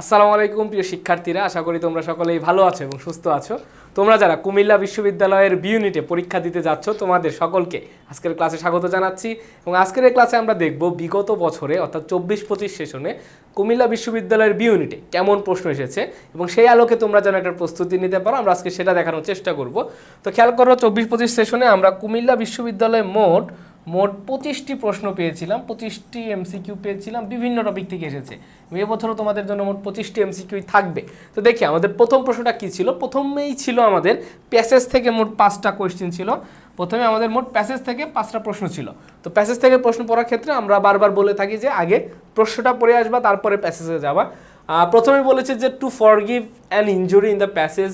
আসসালামু আলাইকুম, প্রিয় শিক্ষার্থীরা। আশা করি তোমরা সকলেই ভালো আছো এবং সুস্থ আছো। তোমরা যারা কুমিল্লা বিশ্ববিদ্যালয়ের বি ইউনিটে পরীক্ষা দিতে যাচ্ছ, তোমাদের সকলকে আজকের ক্লাসে স্বাগত জানাচ্ছি। এবং আজকের এই ক্লাসে আমরা দেখব বিগত বছরে, অর্থাৎ চব্বিশ পঁচিশ সেশনে, কুমিল্লা বিশ্ববিদ্যালয়ের বি ইউনিটে কেমন প্রশ্ন এসেছে এবং সেই আলোকে তোমরা যেন একটা প্রস্তুতি নিতে পারো, আমরা আজকে সেটা দেখানোর চেষ্টা করব। তো খেয়াল করো, চব্বিশ পঁচিশ সেশনে আমরা কুমিল্লা বিশ্ববিদ্যালয়ে মোট মোট পঁচিশটি প্রশ্ন পেয়েছিলাম, পঁচিশটি এমসিকিউ পেয়েছিলাম, বিভিন্ন টপিক থেকে এসেছে। এবং এবছরও তোমাদের জন্য মোট পঁচিশটি এমসিকিউ থাকবে। তো দেখি, আমাদের প্রথম প্রশ্নটা কী ছিল? প্রথমেই ছিল আমাদের প্যাসেজ থেকে মোট পাঁচটা কোয়েশ্চেন ছিল। প্রথমে আমাদের মোট প্যাসেজ থেকে পাঁচটা প্রশ্ন ছিল। তো প্যাসেজ থেকে প্রশ্ন পড়ার ক্ষেত্রে আমরা বারবার বলে থাকি যে, আগে প্রশ্নটা পড়ে আসবা, তারপরে প্যাসেজে যাবা। প্রথমে বলেছে যে to forgive an injury in the passage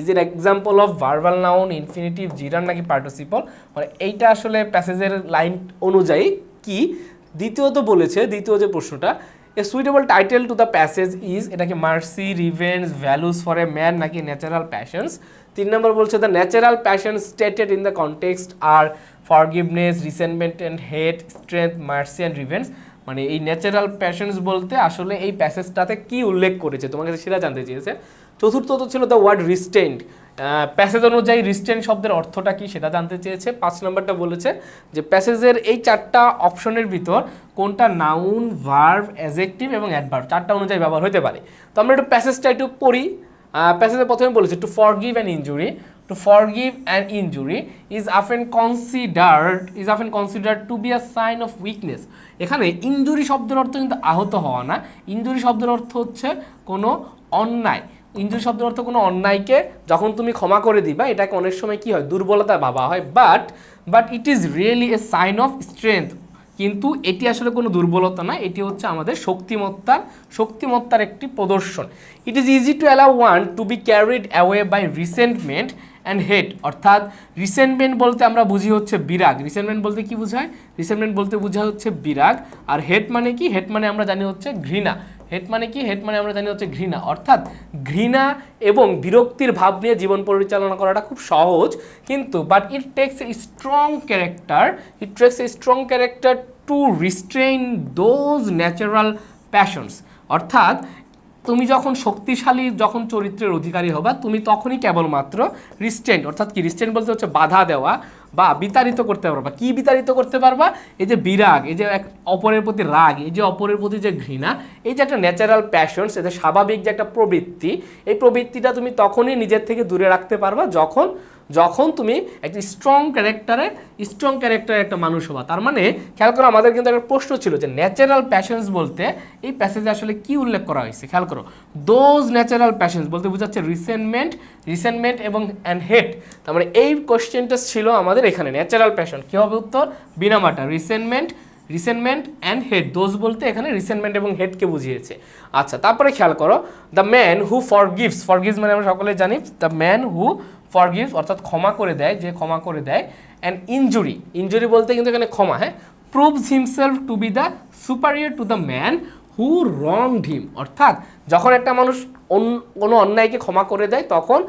is এর example of verbal noun infinitive gerund নাকি পার্টিসিপল মানে এইটা আসলে প্যাসেজের লাইন অনুযায়ী কি? দ্বিতীয়ত বলেছে, দ্বিতীয় যে প্রশ্নটা a suitable title to the passage is এটাকে mercy revenge values for a man নাকি ন্যাচারাল প্যাশনস তিন নম্বর বলছে the natural passion stated in the context R forgiveness resentment and hate strength mercy and revenge মানে এই natural passions বলতে আসলে এই প্যাসেজটাতে কি উল্লেখ করেছে? তোমার কাছে সেটা জানতে চেয়েছে। চতুর্থত ছিল দ্য ওয়ার্ড রিস্টেন্ড প্যাসেজ অনুযায়ী রিস্টেন্ট শব্দের অর্থটা কি সেটা জানতে চেয়েছে। পাঁচ নম্বরটা বলেছে যে প্যাসেজের এই চারটা অপশনের ভিতর কোনটা নাউন ভার্ভ অ্যাজেক্টিভ এবং অ্যাডভার্ভ চারটা অনুযায়ী ব্যবহার হতে পারে। তো আমরা একটু প্যাসেজটা একটু পড়ি। প্যাসেজে প্রথমে বলেছে to forgive an injury to forgive an injury is often considered is often considered to be a sign of weakness এখানে ইনজুরি শব্দের অর্থ কিন্তু আহত হওয়া না। ইনজুরি শব্দের অর্থ হচ্ছে কোনো অন্যায়। ইনজুরি শব্দের অর্থ কোনো অন্যায়কে যখন তুমি ক্ষমা করে দিবা, এটাকে অনেক সময় কি হয়? দুর্বলতা ভাবা হয়। But but it is really a sign of strength কিন্তু এটি আসলে কোনো দুর্বলতা না, এটি হচ্ছে আমাদের শক্তিমত্তার শক্তিমত্তার একটি প্রদর্শন। It is easy to allow one to be carried away by resentment and hate অর্থাৎ রিসেন্টমেন্ট বলতে আমরা বুঝি হচ্ছে বিরাগ। রিসেন্টমেন্ট বলতে কি বোঝায়? রিসেন্টমেন্ট বলতে বোঝা হচ্ছে বিরাগ। আর হেড মানে কি? হেড মানে আমরা জানি হচ্ছে ঘৃণা। হেট মানে কি? হেট মানে আমরা জানি হচ্ছে ঘৃণা। অর্থাৎ ঘৃণা এবং বিরক্তির ভাব নিয়ে জীবন পরিচালনা করাটা খুব সহজ, কিন্তু but it takes a strong character it takes a strong character to restrain those natural passions অর্থাৎ, তুমি যখন শক্তিশালী যখন চরিত্রের অধিকারী হবা, তুমি তখনই কেবলমাত্র রিস্টেন্ট অর্থাৎ কি? রিস্টেন্ট বলতে হচ্ছে বাধা দেওয়া বা বিতাড়িত করতে পারবা। কি বিতাড়িত করতে পারবা? এই যে বিরাগ, এই যে এক অপরের প্রতি রাগ, এই যে অপরের প্রতি যে ঘৃণা, এই যে একটা ন্যাচারাল প্যাশনস এটা স্বাভাবিক যে একটা প্রবৃত্তি, এই প্রবৃত্তিটা তুমি তখনই নিজের থেকে দূরে রাখতে পারবা যখন যখন তুমি একটা স্ট্রং ক্যারেক্টারে স্ট্রং ক্যারেক্টারের একটা মানুষ হবা। তার মানে খেয়াল করো, আমাদের কিন্তু একটা প্রশ্ন ছিল যে ন্যাচারাল প্যাশনস বলতে, এই প্যাসেজে আসলে কি উল্লেখ করা হয়েছে? খেয়াল করো দোজ ন্যাচারাল প্যাশনস বলতে বোঝাচ্ছে রিসেন্টমেন্ট রিসেন্টমেন্ট এবং অ্যান্ড হেট তার মানে এই কোশ্চেনটা ছিল আমাদের এখানে ন্যাচারাল প্যাশন কী হবে উত্তর? বিনামাটা রিসেন্টমেন্ট রিসেন্টমেন্ট অ্যান্ড হেড দোষ বলতে এখানে রিসেন্টমেন্ট এবং হেডকে বুঝিয়েছে। আচ্ছা তারপরে খেয়াল করো the man who forgives forgives মানে আমরা সকলে জানি the man who forgives অর্থাৎ ক্ষমা করে দেয়, যে ক্ষমা করে দেয় অ্যান্ড ইনজুরি ইনজুরি বলতে কিন্তু এখানে ক্ষমা হ্যাঁ? Proves himself to be the superior to the man who wronged him অর্থাৎ যখন একটা মানুষ কোনো অন্যায়কে ক্ষমা করে দেয়, তখন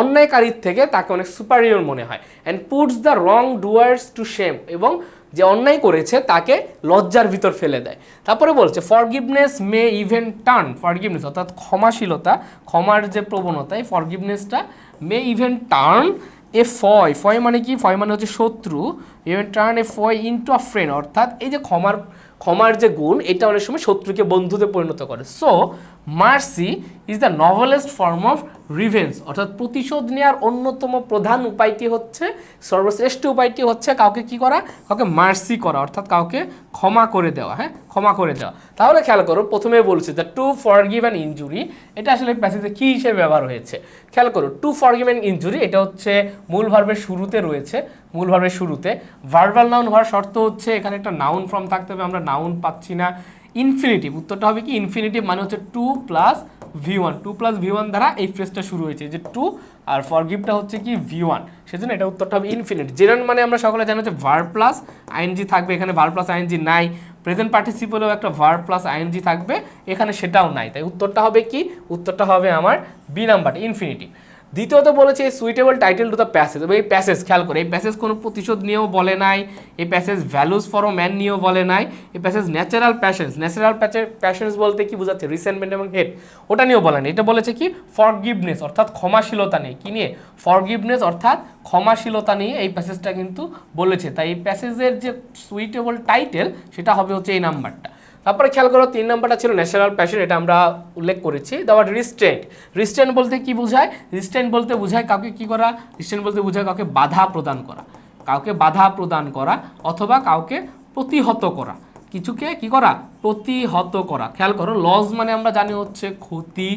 অন্যায়কারীর থেকে তাকে অনেক সুপারিয়র মনে হয় and puts the wrongdoers to shame এবং যে অন্যায় করেছে তাকে লজ্জার ভিতর ফেলে দেয়। তারপরে বলছে forgiveness may even turn forgiveness অর্থাৎ ক্ষমাশীলতা, ক্ষমার যে প্রবণতা, এই ফরগিভনেসটা মে ইভেন টার্ন এ ফয় ফয় মানে কি? ফয় মানে হচ্ছে শত্রু even turn a foe into a friend অর্থাৎ এই যে ক্ষমার ক্ষমার যে গুণ, এটা অনেক সময় শত্রুকে বন্ধুতে পরিণত করে। So mercy is the noblest form of revenge অর্থাৎ প্রতিশোধ নেওয়ার অন্যতম প্রধান উপায়টি হচ্ছে, সর্বশ্রেষ্ঠ উপায়টি হচ্ছে কাউকে কি করা? কাউকে মার্সি করা, অর্থাৎ কাউকে ক্ষমা করে দেওয়া হ্যাঁ? ক্ষমা করে দেওয়া। তাহলে খেয়াল করো, প্রথমে বলছে the to forgive an injury এটা আসলে প্যাসেজে কী হিসেবে ব্যবহার হয়েছে? খেয়াল করো to forgive an injury এটা হচ্ছে মূল ভার্বের শুরুতে রয়েছে, মূল ভার্বের শুরুতে। ভার্বাল নাউন হওয়ার শর্ত হচ্ছে এখানে একটা নাউন ফর্ম থাকতে হবে, আমরা নাউন পাচ্ছি না। ইনফিনিটিভ উত্তরটা হবে কি? ইনফিনিটিভ মানে হচ্ছে to plus V one to plus V one দ্বারা এই ফ্রেজটা শুরু হয়েছে। যে টু আর ফর গিফটটা হচ্ছে কি ভি ওয়ান সেজন্য এটা উত্তরটা হবে ইনফিনিট জেনারেল মানে আমরা সকলে জানি হচ্ছে ভার প্লাস আইএনজি থাকবে, এখানে ভার প্লাস আইএনজি নাই। প্রেজেন্ট পার্টিসিপেলেও একটা ভার প্লাস আইএনজি থাকবে, এখানে সেটাও নাই। তাই উত্তরটা হবে কি? উত্তরটা হবে আমার বি নাম্বারটা ইনফিনিটিভ দ্বিতীয়ত বলেছে এই suitable title to the passage এই প্যাসেজ খেয়াল করে, এই প্যাসেজ কোনো প্রতিশোধ নিয়েও বলে নাই, এই passage values for a man নিয়েও বলে নাই, এই passage natural passions natural passions বলতে কি বোঝাচ্ছে? রিসেন্টমেন্ট এবং হেড ওটা নিয়েও বলে নাই। এটা বলেছে কি? ফরগিভনেস অর্থাৎ ক্ষমাশীলতা নিয়ে। কি নিয়ে? ফরগিভনেস অর্থাৎ ক্ষমাশীলতা নিয়ে এই প্যাসেজটা কিন্তু বলেছে। তাই এই প্যাসেজের যে সুইটেবল টাইটেল সেটা হবে হচ্ছে এই নাম্বারটা তারপরে খেয়াল করো, তিন নাম্বারটা ছিল ন্যাশনাল প্যাশন এটা আমরা উল্লেখ করেছি। দেওয়ার রিস্ট্রেন্ট রিস্ট্রেন্ট বলতে কি বোঝায়? রিস্ট্রেন্ট বলতে বোঝায় কাউকে কি করা? রিস্ট্রেন্ট বলতে বোঝায় কাউকে বাধা প্রদান করা। কাউকে বাধা প্রদান করা অথবা কাউকে প্রতিহত করা। কিছুকে কি করা? প্রতিহত করা। খেয়াল করো লস মানে আমরা জানি হচ্ছে ক্ষতি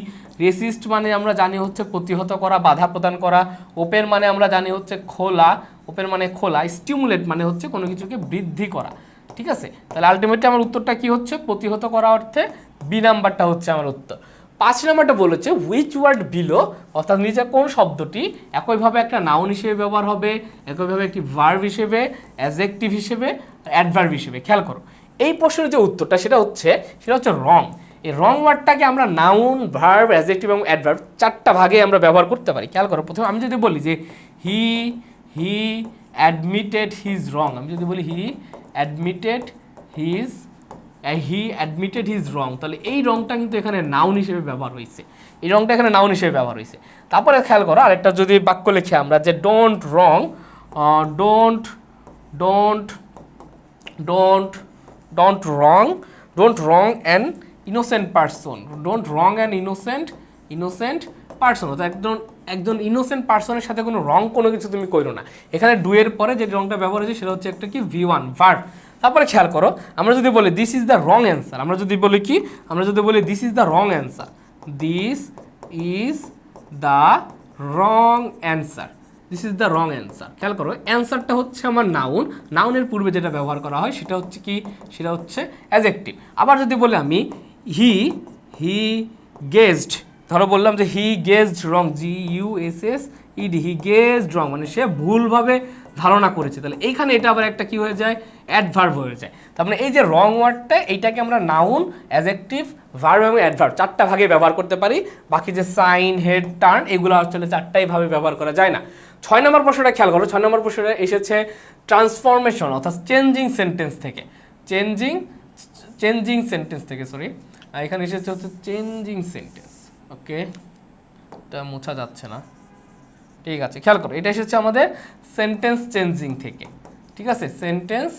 রেসিস্ট মানে আমরা জানি হচ্ছে প্রতিহত করা, বাধা প্রদান করা। ওপেন মানে আমরা জানি হচ্ছে খোলা ওপেন মানে খোলা স্টিমুলেট মানে হচ্ছে কোনো কিছুকে বৃদ্ধি করা। ঠিক আছে? তাহলে আলটিমেটলি আমার উত্তরটা কি হচ্ছে? প্রতিহত করা অর্থে বি নাম্বারটা হচ্ছে আমার উত্তর। পাঁচ নাম্বারটা বলেছে উইচ ওয়ার্ড বিলো অর্থাৎ নিচে কোন শব্দটি? একইভাবে একটা নাউন হিসেবে ব্যবহার হবে, একইভাবে একটি ভার্ব হিসেবে অ্যাজেক্টিভ হিসেবে অ্যাডভার্ব হিসেবে। খেয়াল করো, এই প্রশ্নের যে উত্তরটা সেটা হচ্ছে সেটা হচ্ছে রং এই রং ওয়ার্ডটাকে আমরা নাউন ভার্ব অ্যাজেক্টিভ এবং অ্যাডভার্ব চারটা ভাগে আমরা ব্যবহার করতে পারি। খেয়াল করো, প্রথমে আমি যদি বলি যে হি হি অ্যাডমিটেড হিজ রং আমি যদি বলি he admitted his he admitted his wrong তাহলে এই রংটা কিন্তু এখানে নাউন হিসেবে ব্যবহার হয়েছে। এই রংটা এখানে নাউন হিসেবে ব্যবহার হয়েছে। তারপরে খেয়াল করো, আরেকটা যদি বাক্য লিখি আমরা যে don't wrong don't don't don't don't wrong don't wrong an innocent person don't wrong an innocent innocent person অর্থাৎ একজন একজন ইনোসেন্ট পার্সনের সাথে কোনো রং কোনো কিছু তুমি করো না। এখানে ডুয়ের পরে যে রংটা ব্যবহার হয়েছে, সেটা হচ্ছে একটা কি? ভি ওয়ান ভার্ব তারপরে খেয়াল করো, আমরা যদি বলি this is the wrong answer আমরা যদি বলি কি? আমরা যদি বলি this is the wrong answer this is the wrong answer this is the wrong answer খেয়াল করো অ্যান্সারটা হচ্ছে আমার নাউন নাউনের পূর্বে যেটা ব্যবহার করা হয়, সেটা হচ্ছে কি? সেটা হচ্ছে অ্যাজেক্টিভ আবার যদি বলি আমি হি হি গেজড ধরো বললাম যে he guessed wrong G U S S E D he guessed wrong মানে সে ভুলভাবে ধারণা করেছে। তাহলে এইখানে এটা আবার একটা কি হয়ে যায়? অ্যাডভার্ভ হয়ে যায়। তার মানে এই যে রং ওয়ার্ডটা এইটাকে আমরা নাউন অ্যাজেক্টিভ ভার্ভ এবং অ্যাডভার্ব চারটা ভাগে ব্যবহার করতে পারি। বাকি যে সাইন হেড টার্ন এগুলো আসলে চারটাই ভাবে ব্যবহার করা যায় না। ছয় নম্বর প্রশ্নটা খেয়াল করো, ছয় নম্বর প্রশ্নটা এসেছে ট্রান্সফরমেশন অর্থাৎ চেঞ্জিং সেন্টেন্স থেকে। চেঞ্জিং চেঞ্জিং সেন্টেন্স থেকে সরি এখানে এসেছে হচ্ছে চেঞ্জিং সেন্টেন্স ওকে, এটা মোছা যাচ্ছে না। ঠিক আছে, খেয়াল করো, এটা এসেছে আমাদের সেন্টেন্স চেঞ্জিং থেকে। ঠিক আছে সেন্টেন্স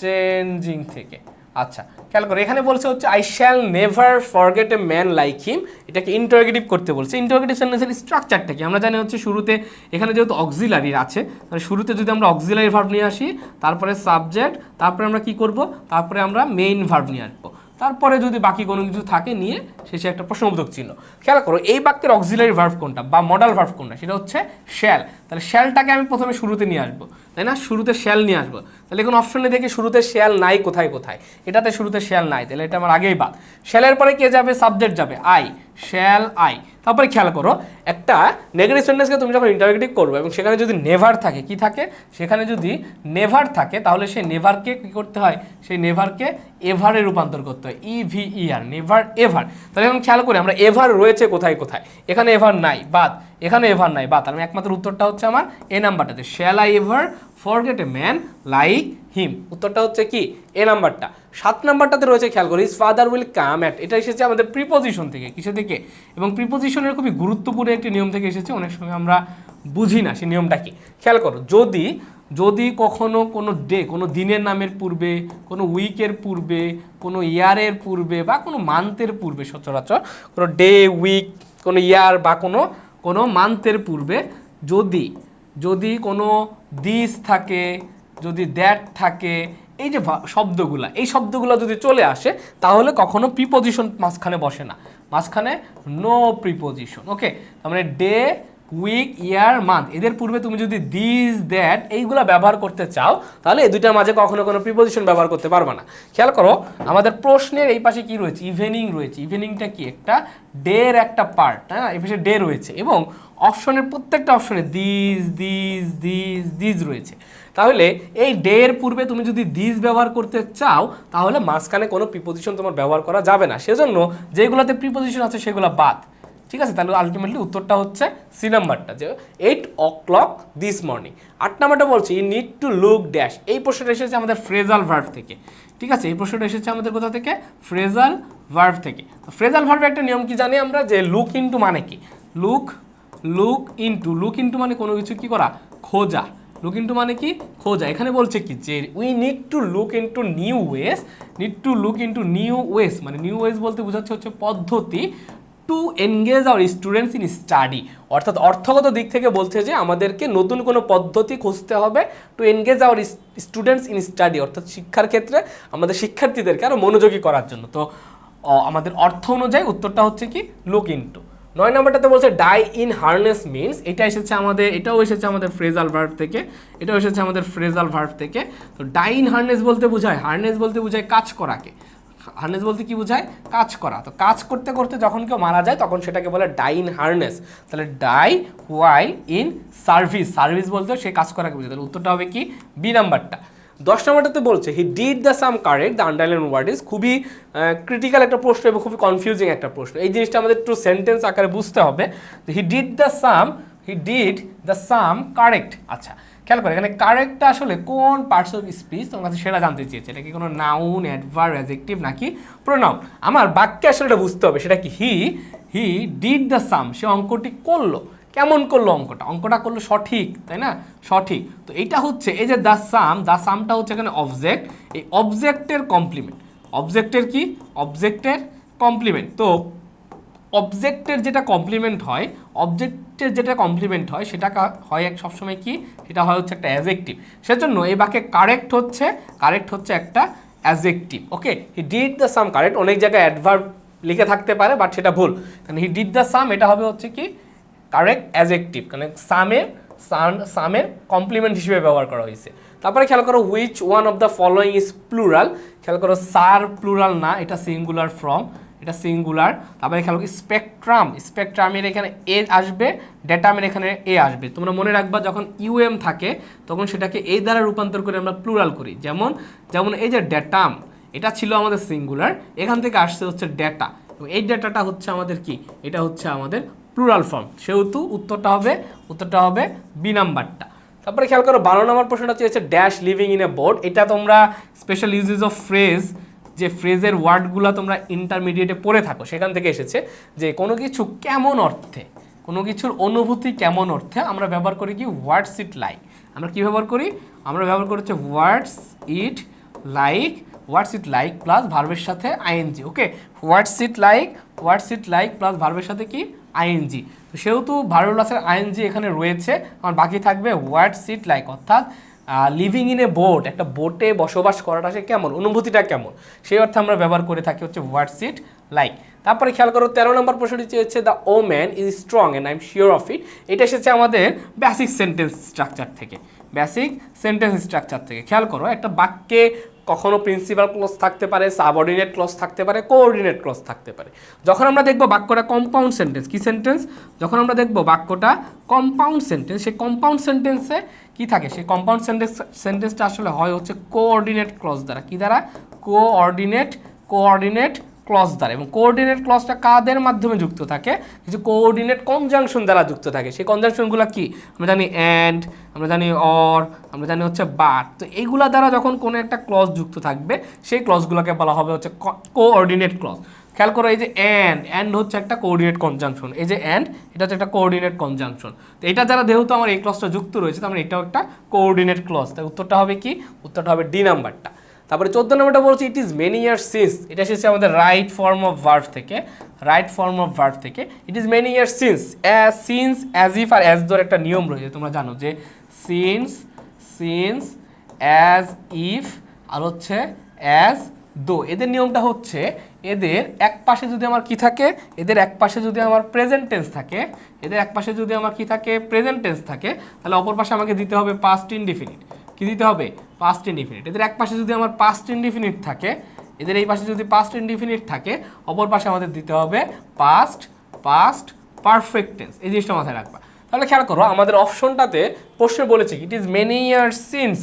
চেঞ্জিং থেকে। আচ্ছা খেয়াল করো, এখানে বলছে হচ্ছে I shall never forget a man like him এটাকে ইন্টারোগেটিভ করতে বলছে। ইন্টারোগেটিভ সেন্টেন্সের স্ট্রাকচারটা কি? আমরা জানি হচ্ছে শুরুতে, এখানে যেহেতু অক্সিলারি আছে, তাহলে শুরুতে যদি আমরা অক্সিলারি ভার্ব নিয়ে আসি, তারপরে সাবজেক্ট তারপরে আমরা কি করব? তারপরে আমরা মেইন ভার্ব নিয়ে আসব। তারপরে যদি বাকি কোনো কিছু থাকে নিয়ে শেষে একটা প্রশ্নবোধক চিহ্ন। খেয়াল করো, এই বাক্যের অক্সিলারি ভার্ভ কোনটা বা মডাল ভার্ভ কোনটা? সেটা হচ্ছে শ্যাল তাহলে শ্যালটাকে আমি প্রথমে শুরুতে নিয়ে আসব, তাই না? শুরুতে শ্যাল নিয়ে আসব। তাহলে এখন অপশনে দেখি শুরুতে শ্যাল নাই, কোথায় কোথায়? এটাতে শুরুতে শ্যাল নাই, তাহলে এটা আমার আগেই বাদ। শ্যালের পরে কে যাবে? সাবজেক্ট যাবে, আই। Shall I. তারপরে খেয়াল করো, একটা নেগেটিভ সেন্টেন্সকে তুমি যখন ইন্টারোগেটিভ করবে এবং সেখানে যদি নেভার থাকে, কি থাকে? সেখানে যদি নেভার থাকে, তাহলে সেই নেভারকে কী করতে হয়? সেই নেভারকে এভারে রূপান্তর করতে হয় E V E R never ever তাহলে এখন খেয়াল করি, আমরা এভার রয়েছে কোথায় কোথায়? এখানে এভার নাই, বাদ। এখানে এভার নাই, বাদ। তার একমাত্র উত্তরটা হচ্ছে আমার A নাম্বারটাতে। Shall I ever forget a man like him উত্তরটা হচ্ছে কি? এ নাম্বারটা। সাত নাম্বারটাতে রয়েছে, খেয়াল করি his father will come at এটা এসেছে আমাদের প্রিপোজিশন থেকে কিসে থেকে এবং প্রিপোজিশনের খুবই গুরুত্বপূর্ণ একটি নিয়ম থেকে এসেছে, অনেক সময় আমরা বুঝি না সেই নিয়মটা কি। খেয়াল করো, যদি যদি কখনো কোনো ডে কোনো দিনের নামের পূর্বে, কোনো উইকের পূর্বে, কোনো ইয়ারের পূর্বে বা কোনো মান্থের পূর্বে সচরাচর কোনো ডে উইক কোনো ইয়ার বা কোনো কোনো মান্থের পূর্বে যদি যদি কোনো দিস থাকে, যদি দ্যাট থাকে, এই যে শব্দগুলো, এই শব্দগুলো যদি চলে আসে, তাহলে কখনো প্রিপোজিশন মাঝখানে বসে না। মাঝখানে নো প্রিপোজিশন ওকে তার মানে ডে উইক ইয়ার মান্থ এদের পূর্বে তুমি যদি দিস দ্যাট এইগুলা ব্যবহার করতে চাও, তাহলে এই দুইটার মাঝে কখনো কোনো প্রিপোজিশন ব্যবহার করতে পারবে না। খেয়াল করো, আমাদের প্রশ্নের এই পাশে কি রয়েছে? ইভিনিং রয়েছে। ইভিনিংটা কি একটা? ডের একটা পার্ট হ্যাঁ? এই পাশে ডে রয়েছে এবং অপশনের প্রত্যেকটা অপশনে দিস দিস দিস দিস রয়েছে। তাহলে এই ডে এর পূর্বে তুমি যদি দিস ব্যবহার করতে চাও, তাহলে মাঝখানে কোনো প্রিপোজিশন তোমার ব্যবহার করা যাবে না। সেজন্য যেগুলোতে প্রিপোজিশন আছে সেগুলো বাদ। ঠিক আছে? তাহলে আলটিমেটলি উত্তরটা হচ্ছে সি নাম্বারটা, যে eight o'clock this morning আট নাম্বারটা বলছে you need to look dash এই প্রশ্নটা এসেছে আমাদের ফ্রেজাল ভার্ভ থেকে। ঠিক আছে? এই প্রশ্নটা এসেছে আমাদের কোথা থেকে? ফ্রেজাল ভার্ভ থেকে। ফ্রেজাল ভার্ভের একটা নিয়ম কি জানি আমরা? যে লুক ইনটু মানে কি? Look look into look into মানে কোনো কিছু কি করা? খোঁজা। লুক ইনটু মানে কি? খোঁজা। এখানে বলছে কি? যে we need to look into new ways need to look into new ways মানে নিউ ওয়েস বলতে বোঝাচ্ছে হচ্ছে পদ্ধতি। To engage our students in study অর্থাৎ অর্থগত দিক থেকে বলছে যে আমাদেরকে নতুন কোনো পদ্ধতি খুঁজতে হবে to engage our students in study অর্থাৎ শিক্ষার ক্ষেত্রে আমাদের শিক্ষার্থীদেরকে আরও মনোযোগী করার জন্য। তো আমাদের অর্থ অনুযায়ী উত্তরটা হচ্ছে কি? লুক ইনটু নয় নম্বরটাতে বলছে ডাই ইন হার্নেস মিনস এটা এসেছে আমাদের, এটাও এসেছে আমাদের ফ্রেজাল ভার্ব থেকে, এটাও এসেছে আমাদের ফ্রেজাল ভার্ব থেকে। তো ডাই ইন হার্নেস বলতে বোঝায় হার্নেস বলতে বোঝায় কাজ করাকে। হার্নেস বলতে কি বোঝায়? কাজ করা। তো কাজ করতে করতে যখন কেউ মারা যায়, তখন সেটাকে বলে ডাই ইন হার্নেস। তাহলে die while in service. Service বলতে সে কাজ করাকে বোঝায়। তাহলে উত্তরটা হবে কি? বি নাম্বারটা। দশ নম্বরটাতে বলছে he did the sum correct the underline word is খুবই ক্রিটিক্যাল একটা প্রশ্ন এবং খুবই কনফিউজিং একটা প্রশ্ন। এই জিনিসটা আমাদের একটু সেন্টেন্স আকারে বুঝতে হবে he did the sum he did the sum correct আচ্ছা খেয়াল করে, এখানে কারেক্টটা আসলে কোন পার্টস অফ স্পিচ তোমার কাছে সেটা জানতে চেয়েছে? এটা কি কোনো নাউন অ্যাডভার অ্যাজেক্টিভ নাকি প্রোনাউন আমার বাক্যে আসলে এটা বুঝতে হবে, সেটা কি? হি হি ডিড দ্য সাম সে অঙ্কটি করল। কেমন করল অঙ্কটা? অঙ্কটা করল সঠিক, তাই না? সঠিক। তো এইটা হচ্ছে, এই যে দ্য সাম দ্য সামটা হচ্ছে এখানে অবজেক্ট এই অবজেক্টের কমপ্লিমেন্ট অবজেক্টের কি? অবজেক্টের কমপ্লিমেন্ট তো অবজেক্টের যেটা কমপ্লিমেন্ট হয় অবজেক্টের যেটা কমপ্লিমেন্ট হয় সেটা হয় এক সবসময় কি? সেটা হয় হচ্ছে একটা অ্যাজেক্টিভ সেজন্য এই বাক্যে কারেক্ট হচ্ছে কারেক্ট হচ্ছে একটা adjective okay he did the sum correct অনেক জায়গায় অ্যাডভার্ব লিখে থাকতে পারে বাট সেটা ভুল। কারণ হি ডিড দ্য সাম এটা হবে হচ্ছে কি? কারেক্ট অ্যাজেক্টিভ মানে সামের সান সামের কমপ্লিমেন্ট হিসেবে ব্যবহার করা হয়েছে। তারপরে খেয়াল করো which one of the following is plural খেয়াল করো সার প্লুরাল না, এটা সিঙ্গুলার ফ্রম এটা সিঙ্গুলার তারপরে খেয়াল স্পেকট্রাম স্পেকট্রামের এখানে এ আসবে ডেটামের এখানে এ আসবে। তোমরা মনে রাখবা, যখন ইউএম থাকে, তখন সেটাকে এই দ্বারা রূপান্তর করে আমরা প্লুরাল করি। যেমন যেমন এই যে ডেটাম এটা ছিল আমাদের সিঙ্গুলার এখান থেকে আসছে হচ্ছে ডেটা এই ডেটাটা হচ্ছে আমাদের কি? এটা হচ্ছে আমাদের প্লুরাল ফর্ম সেহেতু উত্তরটা হবে উত্তরটা হবে বি নাম্বারটা তারপরে খেয়াল করো, বারো নম্বর প্রশ্নটা চেয়েছে dash living in a board এটা তোমরা স্পেশাল ইউজেস অফ ফ্রেজ যে ফ্রেজের ওয়ার্ডগুলো তোমরা ইন্টারমিডিয়েটে পড়ে থাকো, সেখান থেকে এসেছে যে কোনো কিছু কেমন অর্থে, কোনো কিছুর অনুভূতি কেমন অর্থে আমরা ব্যবহার করি কি ওয়ার্ডস ইট লাইক আমরা কি ব্যবহার করি? আমরা ব্যবহার করি হচ্ছে words it like what's it like plus ভার্বের সাথে ING okay what's it like what's it like plus ভার্বের সাথে কি? আইএনজি তো সেহেতু ভার্ব প্লাসের আইএনজি এখানে রয়েছে, আমার বাকি থাকবে হোয়াটস ইট লাইক অর্থাৎ লিভিং ইন এ বোট একটা বোটে বসবাস করাটা সে কেমন? অনুভূতিটা কেমন? সেই অর্থে আমরা ব্যবহার করে থাকি হচ্ছে হোয়াটস ইট লাইক তারপরে খেয়াল করো, তেরো নম্বর প্রশ্নটি চেয়েছে the o man is strong and I am sure of it এটা এসেছে আমাদের বেসিক সেন্টেন্স স্ট্রাকচার থেকে। বেসিক সেন্টেন্স স্ট্রাকচার থেকে। খেয়াল করো, একটা বাক্যে কখনো প্রিন্সিপাল ক্লজ থাকতে পারে সাবঅর্ডিনেট ক্লজ থাকতে পারে কোঅর্ডিনেট ক্লজ থাকতে পারে। যখন আমরা দেখব বাক্যটা কম্পাউন্ড সেন্টেন্স কি সেন্টেন্স যখন আমরা দেখব বাক্যটা কম্পাউন্ড সেন্টেন্স সেই কম্পাউন্ড সেন্টেন্সে কি থাকে? সেই কম্পাউন্ড সেন্টেন্স সেন্টেন্সটা আসলে হয় হচ্ছে কোঅর্ডিনেট ক্লজ দ্বারা। কি দ্বারা? কোঅর্ডিনেট কোঅর্ডিনেট ক্লজ দ্বারা। এবং কোঅর্ডিনেট ক্লজটা কাদের মাধ্যমে যুক্ত থাকে? কিছু কোঅর্ডিনেট কনজাংশন দ্বারা যুক্ত থাকে। সেই কনজাংশনগুলো কি? আমরা জানি অ্যান্ড আমরা জানি অর আমরা জানি হচ্ছে বাট তো এইগুলা দ্বারা যখন কোনো একটা ক্লজ যুক্ত থাকবে, সেই ক্লজগুলোকে বলা হবে হচ্ছে কোঅর্ডিনেট ক্লজ খেয়াল করো এই যে অ্যান্ড অ্যান্ড হচ্ছে একটা কোঅর্ডিনেট কনজাংশন এই যে অ্যান্ড এটা হচ্ছে একটা কোঅর্ডিনেট কনজাংশন তো এটা যারা যেহেতু আমার এই ক্লজটা যুক্ত রয়েছে, তার মানে এটাও একটা কোঅর্ডিনেট ক্লজ তাই উত্তরটা হবে কি? উত্তরটা হবে ডি নাম্বারটা। তারপরে চোদ্দ নম্বরটা বলছি it is many years since এটা এসেছে আমাদের রাইট ফর্ম অফ ভার্ভ থেকে। রাইট ফর্ম অফ ভার্ভ থেকে। It is many years since as since as if R as though একটা নিয়ম রয়েছে, তোমরা জানো যে সিন্স সিন্স অ্যাজ ইফ আর হচ্ছে অ্যাজ দো, এদের নিয়মটা হচ্ছে এদের এক পাশে যদি আমার কি থাকে, এদের এক পাশে যদি আমার প্রেজেন্ট টেন্স থাকে, এদের এক পাশে যদি আমার কি থাকে প্রেজেন্ট টেন্স থাকে, তাহলে অপর পাশে আমাকে দিতে হবে পাস্ট ইনডিফিনিট কি দিতে হবে? পাস্ট ইনডিফিনিট এদের এক পাশে যদি আমার পাস্ট ইনডিফিনিট থাকে, এদের এই পাশে যদি পাস্ট ইনডিফিনিট থাকে, অপর পাশে আমাদের দিতে হবে পাস্ট পাস্ট পারফেক্ট টেন্স এই জিনিসটা মাথায় রাখবা। তাহলে খেয়াল করো, আমাদের অপশনটাতে প্রশ্ন বলেছে it is many year since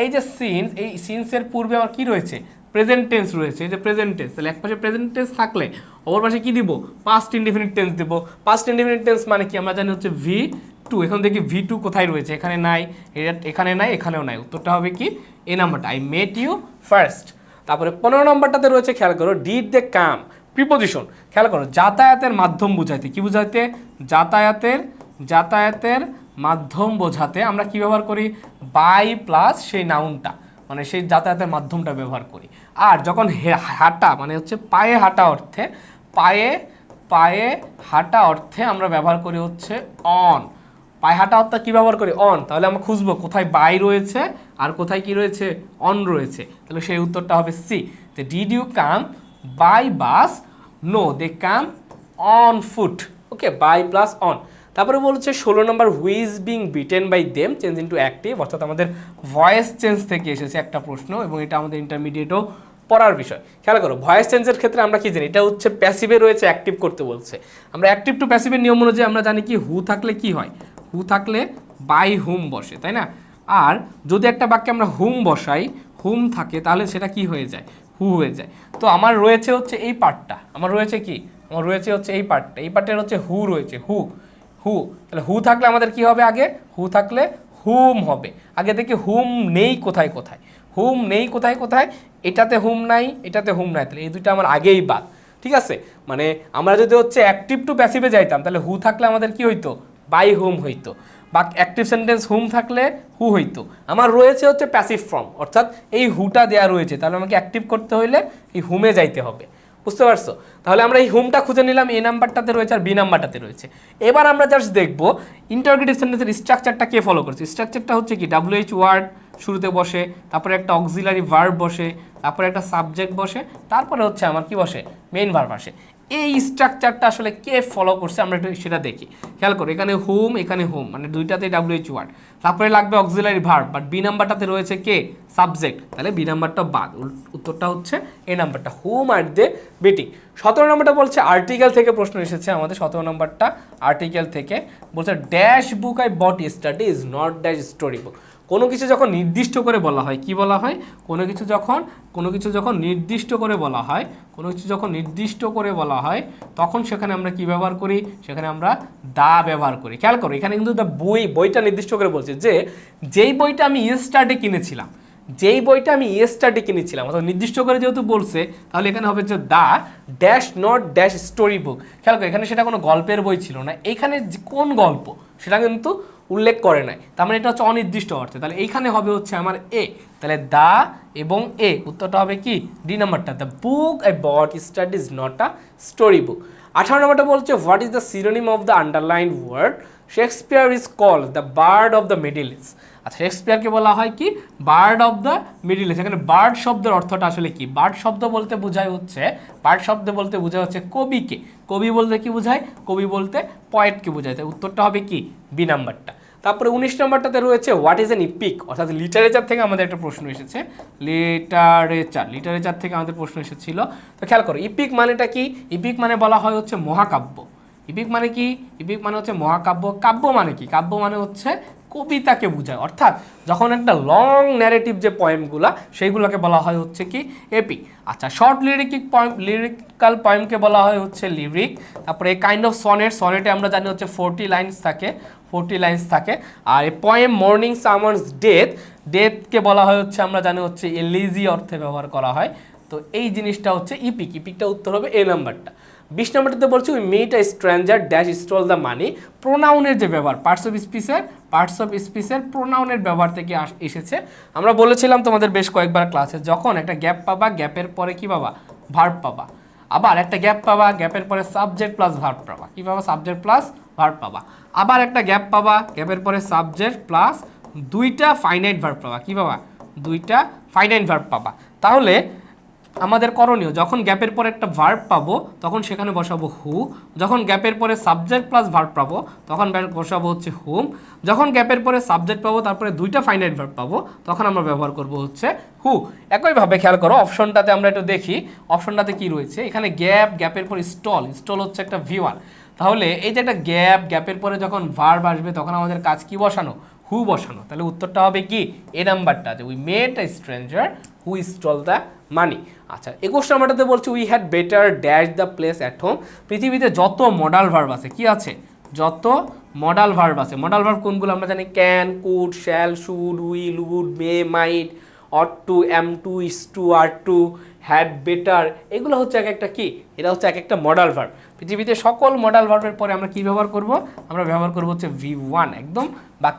এই যে সিন্স এই সিন্সের পূর্বে আমার কি রয়েছে? প্রেজেন্ট টেন্স রয়েছে যে প্রেজেন্ট টেন্স তাহলে এক পাশে প্রেজেন্ট টেন্স থাকলে অপর পাশে কি দিব? পাস্ট ইনডিফিনিট টেন্স দিব। পাস্ট ইনডিফিনিট টেন্স মানে কি? আমরা জানি হচ্ছে ভি টু এখন দেখি ভি টু কোথায় রয়েছে? এখানে নাই এ- এখানে নাই, এখানেও নাই। উত্তরটা হবে কি? এই নাম্বারটা। আই মেট ইউ ফার্স্ট তারপরে পনেরো নম্বরটাতে রয়েছে, খেয়াল করো ডিড দে কাম প্রিপোজিশন খেয়াল করো, যাতায়াতের মাধ্যম বুঝাইতে। কি বুঝাইতে? যাতায়াতের যাতায়াতের মাধ্যম বোঝাতে আমরা কি ব্যবহার করি? বাই প্লাস সেই নাউনটা মানে সেই যাতায়াতের মাধ্যমটা ব্যবহার করি। আর যখন হাঁটা মানে হচ্ছে পায়ে হাঁটা অর্থে, পায়ে পায়ে হাঁটা অর্থে আমরা ব্যবহার করি হচ্ছে অন পায়ে হাঁটা অর্থাৎ কী ব্যবহার করি? অন তাহলে আমরা খুঁজবো কোথায় বাই রয়েছে আর কোথায় কি রয়েছে? অন রয়েছে। তাহলে সেই উত্তরটা হবে সি যে did you come by bus no they come on foot okay by plus on তারপরে বলছে ষোলো নম্বর whose being beaten by them change into active অর্থাৎ আমাদের ভয়েস চেঞ্জ থেকে এসেছে একটা প্রশ্ন, এবং এটা আমাদের ইন্টারমিডিয়েটও পড়ার বিষয়। খেয়াল করো ভয়েস চেঞ্জের ক্ষেত্রে আমরা কি জানি, এটা হচ্ছে প্যাসিভে রয়েছে অ্যাক্টিভ করতে বলছে। আমরা অ্যাক্টিভ টু প্যাসিভের নিয়ম অনুযায়ী আমরা জানি কি হু থাকলে কি হয়? হু থাকলে বাই হুম বসে, তাই না? আর যদি একটা বাক্যে আমরা হুম বসাই হুম থাকে, তাহলে সেটা কি হয়ে যায়? হু হয়ে যায়। তো আমার রয়েছে হচ্ছে এই পার্টটা আমার রয়েছে কি? আমার রয়েছে হচ্ছে এই পার্টটা এই পার্টের হচ্ছে হু রয়েছে হু হু, তাহলে হু থাকলে আমাদের কি হবে আগে? হু থাকলে হুম হবে। আগে দেখি হুম নেই কোথায় কোথায়। হুম নেই কোথায় কোথায়, এটাতে হুম নাই, এটাতে হুম নাই, তাহলে এই দুইটা আমার আগেই বাদ। ঠিক আছে? মানে আমরা যদি হচ্ছে অ্যাক্টিভ টু প্যাসিভে যাইতাম, তাহলে হু থাকলে আমাদের কি হইতো? বাই হুম হইতো। বা অ্যাক্টিভ সেন্টেন্স হুম থাকলে হু হইতো। আমার রয়েছে হচ্ছে প্যাসিভ ফর্ম অর্থাৎ এই হুটা দেয়া রয়েছে, তাহলে আমাকে অ্যাক্টিভ করতে হইলে এই হুমে যাইতে হবে। বুঝতে পারছ? তাহলে আমরা এই হোমটা খুঁজে নিলাম, এ নাম্বারটাতে রয়েছে আর বি নাম্বারটাতে রয়েছে। এবার আমরা জাস্ট দেখব ইন্টারগ্রেটিভ সেন্টেন্সের স্ট্রাকচারটা কে ফলো করছে? স্ট্রাকচারটা হচ্ছে কি? ডাব্লিউএইচ ওয়ার্ড শুরুতে বসে, তারপরে একটা অক্সিলারি ভার্ব বসে, তারপরে একটা সাবজেক্ট বসে, তারপরে হচ্ছে আমার কি বসে? মেইন ভার্ব আসে। এই স্ট্রাকচারটা আসলে কে ফলো করছে আমরা একটু সেটা দেখি। খেয়াল করো, এখানে হোম এখানে হোম মানে দুইটাতেই ডাব্লিউএইচ ওয়ার্ড তারপরে লাগবে অক্সিলারি ভার্ব বাট বি নাম্বারটাতে রয়েছে কে? সাবজেক্ট তাহলে বি নাম্বারটা বাদ উত্তরটা হচ্ছে এ নাম্বারটা হোম আর দে বেটিং সতেরো নম্বরটা বলছে আর্টিকেল থেকে প্রশ্ন এসেছে আমাদের, সতেরো নম্বরটা আর্টিকেল থেকে বলছে dash book I bought yesterday is not dash story book কোনো কিছু যখন নির্দিষ্ট করে বলা হয়, কি বলা হয়? কোনো কিছু যখন, কোনো কিছু যখন নির্দিষ্ট করে বলা হয়, কোনো কিছু যখন নির্দিষ্ট করে বলা হয়, তখন সেখানে আমরা কি ব্যবহার করি? সেখানে আমরা দা ব্যবহার করি। খেয়াল করো, এখানে কিন্তু দ্য বই, বইটা নির্দিষ্ট করে বলছে যে, যেই বইটা আমি ইয়েস্টারডে কিনেছিলাম, যেই বইটা আমি ইয়েস্টারডে কিনেছিলাম, অর্থাৎ নির্দিষ্ট করে যেহেতু বলছে, তাহলে এখানে হবে যে the dash not dash story book খেয়াল করো, এখানে সেটা কোনো গল্পের বই ছিল না। এখানে কোন গল্প, সেটা কিন্তু উল্লেখ করে নাই। তার মানে এটা হচ্ছে অনির্দিষ্ট অর্থে। তাহলে এইখানে হবে হচ্ছে আমার এ তাহলে দা এবং এ উত্তরটা হবে কি? ডি নাম্বারটা the book I bought yesterday is not a story book আঠারো নম্বরটা বলছে what is the synonym of the underline word Shakespeare is call the bard of the middle east আচ্ছা শেক্সপিয়ারকে বলা হয় কি? Bard of the middle east এখানে bard শব্দের অর্থটা আসলে কি? বার্ড শব্দ বলতে বোঝায় হচ্ছে বার্ড শব্দ বলতে বোঝায় হচ্ছে কবিকে। কবি বলতে কি বোঝায়? কবি বলতে পয়েটকে বোঝায়। তাই উত্তরটা হবে কি? বি নাম্বারটা তারপরে উনিশ নম্বরটাতে রয়েছে হোয়াট ইজ এন ইপিক অর্থাৎ লিটারেচার থেকে আমাদের একটা প্রশ্ন এসেছে। লিটারেচার লিটারেচার থেকে আমাদের প্রশ্ন এসেছিল। তো খেয়াল করো ইপিক মানেটা কি? ইপিক মানে বলা হয় হচ্ছে মহাকাব্য। ইপিক মানে কি? ইপিক মানে হচ্ছে মহাকাব্য। কাব্য মানে কি? কাব্য মানে হচ্ছে কবিতাকে বোঝায়। অর্থাৎ যখন একটা লং ন্যারেটিভ যে পয়েমগুলা সেইগুলোকে বলা হয় হচ্ছে কি এপিক আচ্ছা শর্ট লিরিকিক পয়েম লিরিক্যাল পয়েমকে বলা হয় হচ্ছে লিরিক তারপরে এই কাইন্ড অফ সনেট সনেটে আমরা জানি হচ্ছে ফোরটি লাইন্স থাকে ফোরটি লাইন্স থাকে। আর এই পয়েম মর্নিং সামার্স ডেথ ডেথকে বলা হয় হচ্ছে আমরা জানি হচ্ছে এলিজি অর্থে ব্যবহার করা হয়। তো এই জিনিসটা হচ্ছে ইপিক ইপিকটা উত্তর হবে এ নাম্বারটা বিশ নম্বরটাতে বলছি, we meet a stranger dash stole the money প্রোনাউনের যে ব্যবহার পার্টস অফ স্পিচের পার্টস অফ স্পিচের প্রোনাউনের ব্যবহার থেকে এসেছে। আমরা বলেছিলাম তোমাদের বেশ কয়েকবার ক্লাসে যখন একটা গ্যাপ পাবা গ্যাপের পরে কি পাবা? ভার্ব পাবা। আবার একটা গ্যাপ পাবা গ্যাপের পরে সাবজেক্ট প্লাস ভার্ব পাবা। কী পাবা? সাবজেক্ট প্লাস ভার্ব পাবা। আবার একটা গ্যাপ পাবা গ্যাপের পরে সাবজেক্ট প্লাস দুইটা ফাইনাইট ভার্ব পাবা। কী পাবা? দুইটা ফাইনাইট ভার্ব পাবা। তাহলে আমাদের করণীয়, যখন গ্যাপের পরে একটা ভার্ব পাবো, তখন সেখানে বসাবো হু যখন গ্যাপের পরে সাবজেক্ট প্লাস ভার্ব পাবো, তখন বসাবো হচ্ছে হুম যখন গ্যাপের পরে সাবজেক্ট পাবো, তারপরে দুইটা ফাইনাইট ভার্ব পাবো, তখন আমরা ব্যবহার করব হচ্ছে হু একইভাবে খেয়াল করো অপশনটাতে আমরা একটু দেখি অপশনটাতে কি রয়েছে? এখানে গ্যাপ গ্যাপের পরে স্টল স্টল হচ্ছে একটা ভিওয়ার তাহলে এই যে একটা গ্যাপ গ্যাপের পরে যখন ভার্ব আসবে, তখন আমাদের কাজ কি বসানো? হু বসানো। তাহলে উত্তরটা হবে কি? এ নাম্বারটা যে we a stranger who stole the money আচ্ছা একুশ নাম্বারটাতে বলছে we had better dash the place at home পৃথিবীতে যত মডাল ভার্ব আছে, কি আছে? যত মডাল ভার্ব আছে। মডাল ভার্ব কোনগুলো? আমরা জানি can could shall should will would may might ought to am to is to are to had better এগুলো হচ্ছে এক একটা কি? এটা হচ্ছে এক একটা মডাল ভার্ব পৃথিবীতে সকল মডাল ভার্বের পরে আমরা কি ব্যবহার করব? আমরা ব্যবহার করব হচ্ছে ভি ওয়ান একদম বা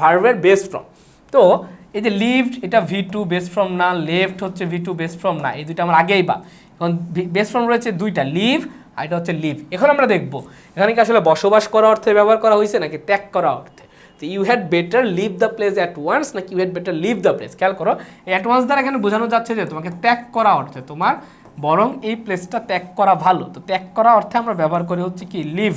ভার্বের বেস্ট ফ্রম তো এই যে লিভড এটা ভি টু বেস ফ্রম না লেফট হচ্ছে ভি টু বেস ফ্রম না, এই দুইটা আমার আগেই বা। এখন বেস ফ্রম রয়েছে দুইটা লিভ আর এটা হচ্ছে লিভ এখন আমরা দেখব, এখানে কি আসলে বসবাস করা অর্থে ব্যবহার করা হয়েছে নাকি ত্যাগ করা অর্থে? তো you had better leave the place at once নাকি you had better leave the place খেয়াল করো অ্যাট ওয়ান্স দ্বারা এখানে বোঝানো যাচ্ছে যে তোমাকে ত্যাগ করা অর্থে, তোমার বরং এই প্লেসটা ত্যাগ করা ভালো। তো ত্যাগ করা অর্থে আমরা ব্যবহার করি হচ্ছে কি লিভ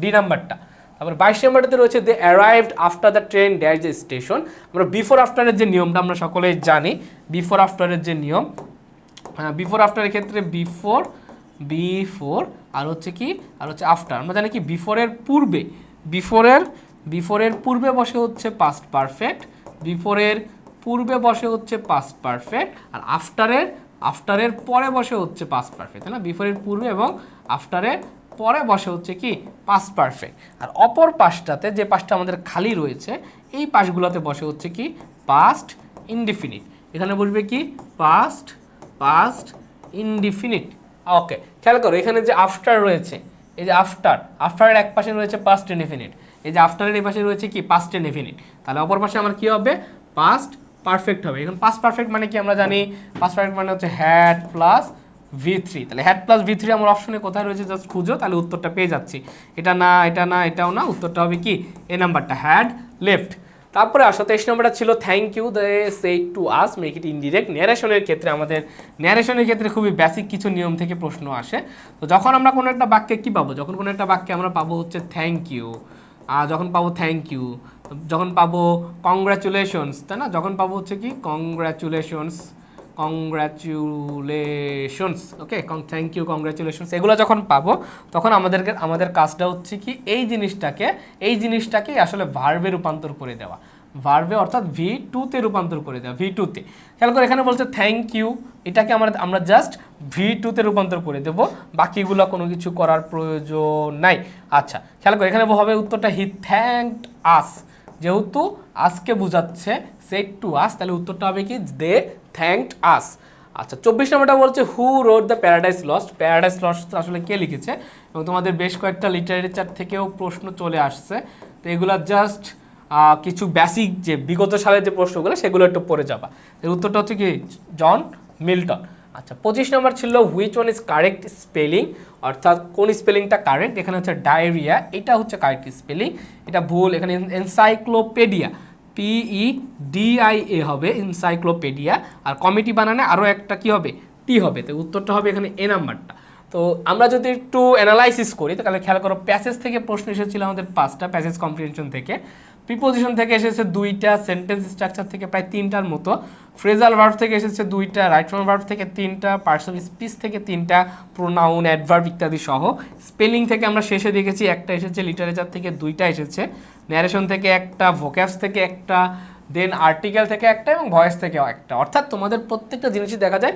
ডি নাম্বারটা তারপর বাইশ নাম্বারটাতে রয়েছে they arrived after the train dash the station আমরা বিফোর আফটারের যে নিয়মটা আমরা সকলেই জানি। বিফোর আফটারের যে নিয়ম বিফোর আফটারের ক্ষেত্রে বিফোর বিফোর আর হচ্ছে কি, আর হচ্ছে আফটার আমরা জানি কি বিফোরের পূর্বে বিফোরের বিফোরের পূর্বে বসে হচ্ছে পাস্ট পারফেক্ট বিফোরের পূর্বে বসে হচ্ছে পাস্ট পারফেক্ট আর আফটারের আফটারের পরে বসে হচ্ছে পাস্ট পারফেক্ট তাই না? বিফোরের পূর্বে এবং আফটারের পরে বসে হচ্ছে কি পাস্ট পারফেক্ট আর অপর পাশটাতে যে পাশটা আমাদের খালি রয়েছে, এই পাশগুলোতে বসে হচ্ছে কি পাস্ট ইনডিফিনিট এখানে বসবে কি পাস্ট পাস্ট ইনডিফিনিট ওকে খেয়াল করো, এখানে যে আফটার রয়েছে, এই যে আফটার আফটারের এক পাশে রয়েছে পাস্ট ইনডিফিনিট এই যে আফটারের এই পাশে রয়েছে কি পাস্ট ইনডিফিনিট তাহলে অপর পাশে আমার কি হবে? পাস্ট পারফেক্ট হবে। এখন পাস্ট পারফেক্ট মানে কি আমরা জানি? পাস্ট পারফেক্ট মানে হচ্ছে হ্যাড প্লাস ভি থ্রি তাহলে হ্যাড প্লাস ভি থ্রি আমার অপশনে কোথায় রয়েছে জাস্ট খুঁজো, তাহলে উত্তরটা পেয়ে যাচ্ছি। এটা না এটা না, এটাও না, উত্তরটা হবে কি? এ নাম্বারটা হ্যাড লেফট তারপরে আসো, তেইশ নম্বরটা ছিল thank you they say to us make it indirect ন্যারেশনের ক্ষেত্রে আমাদের ন্যারেশনের ক্ষেত্রে খুবই বেসিক কিছু নিয়ম থেকে প্রশ্ন আসে। তো যখন আমরা কোনো একটা বাক্যে কী পাবো? যখন কোনো একটা বাক্যে আমরা পাবো হচ্ছে থ্যাংক ইউ আর যখন পাবো থ্যাংক ইউ যখন পাবো কংগ্রাচুলেশনস তাই না? যখন পাবো হচ্ছে কি? Congratulations congratulations okay thank you congratulations এগুলো যখন পাবো, তখন আমাদেরকে আমাদের কাজটা হচ্ছে কি, এই জিনিসটাকে এই জিনিসটাকে আসলে ভার্বে রূপান্তর করে দেওয়া। ভার্বে অর্থাৎ ভি টুতে রূপান্তর করে দেওয়া ভি টুতে খেয়াল করে এখানে বলছে থ্যাংক ইউ এটাকে আমরা আমরা জাস্ট ভি টুতে রূপান্তর করে দেবো। বাকিগুলো কোনো কিছু করার প্রয়োজন নাই। আচ্ছা খেয়াল করে এখানে হবে উত্তরটা হি থ্যাংকড আস যেহেতু আজকে বোঝাচ্ছে সেট টু আস, তাহলে উত্তরটা হবে কি? They thanked us. আচ্ছা চব্বিশ নম্বরটা বলছে, who wrote the paradise lost. Paradise lost আসলে কে লিখেছে? এবং তোমাদের বেশ কয়েকটা লিটারেচার থেকেও প্রশ্ন চলে আসছে। তো এগুলো জাস্ট কিছু বেসিক যে বিগত সালের যে প্রশ্নগুলো, সেগুলো একটু পড়ে যাবা। এর উত্তরটা হচ্ছে কি? John Milton. আচ্ছা পঁচিশ নম্বর ছিল which one is correct spelling অর্থাৎ কোন স্পেলিংটা কারেক্ট? এখানে হচ্ছে ডায়রিয়া, এটা হচ্ছে কারেক্ট স্পেলিং। এটা ভুল, এখানে encyclopedia. P E D I A হবে ইনসাইক্লোপিডিয়া আর কমিটি বানানে আরও একটা কি হবে? টি হবে, তো উত্তরটা হবে এখানে এ নাম্বারটা। তো আমরা যদি একটু অ্যানালাইসিস করি তাহলে খেয়াল করো প্যাসেজ থেকে প্রশ্ন এসেছিল আমাদের পাঁচটা প্যাসেজ কম্প্রিহেনশন থেকে। প্রিপোজিশন থেকে এসেছে দুইটা সেন্টেন্স স্ট্রাকচার থেকে প্রায় তিনটার মতো। ফ্রেজাল ভার্ব থেকে এসেছে দুইটা রাইট ফ্রম ভার্ব থেকে তিনটা পার্টস অফ স্পিচ থেকে তিনটা প্রোনাউন অ্যাডভার্ব ইত্যাদি সহ। স্পেলিং থেকে আমরা শেষে দেখেছি একটা এসেছে লিটারেচার থেকে দুইটা এসেছে। ন্যারেশন থেকে একটা ভোক্যাবস থেকে একটা দেন আর্টিকেল থেকে একটা এবং ভয়েস থেকেও একটা। অর্থাৎ তোমাদের প্রত্যেকটা জিনিসই দেখা যায়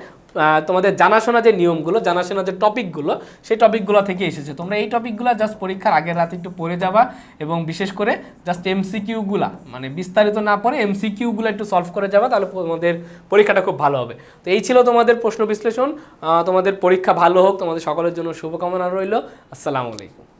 তোমাদের জানাশোনা যে নিয়মগুলো, জানাশোনা যে টপিকগুলো, সেই টপিকগুলো থেকে এসেছে। তোমরা এই টপিকগুলো জাস্ট পরীক্ষার আগের রাতে একটু পড়ে যাবা এবং বিশেষ করে জাস্ট এমসিকিউগুলা মানে বিস্তারিত না পড়ে এমসিকিউগুলো একটু সলভ করে যাবা, তাহলে তোমাদের পরীক্ষাটা খুব ভালো হবে। তো এই ছিল তোমাদের প্রশ্ন বিশ্লেষণ। তোমাদের পরীক্ষা ভালো হোক, তোমাদের সকলের জন্য শুভকামনা রইল। আসসালামু আলাইকুম।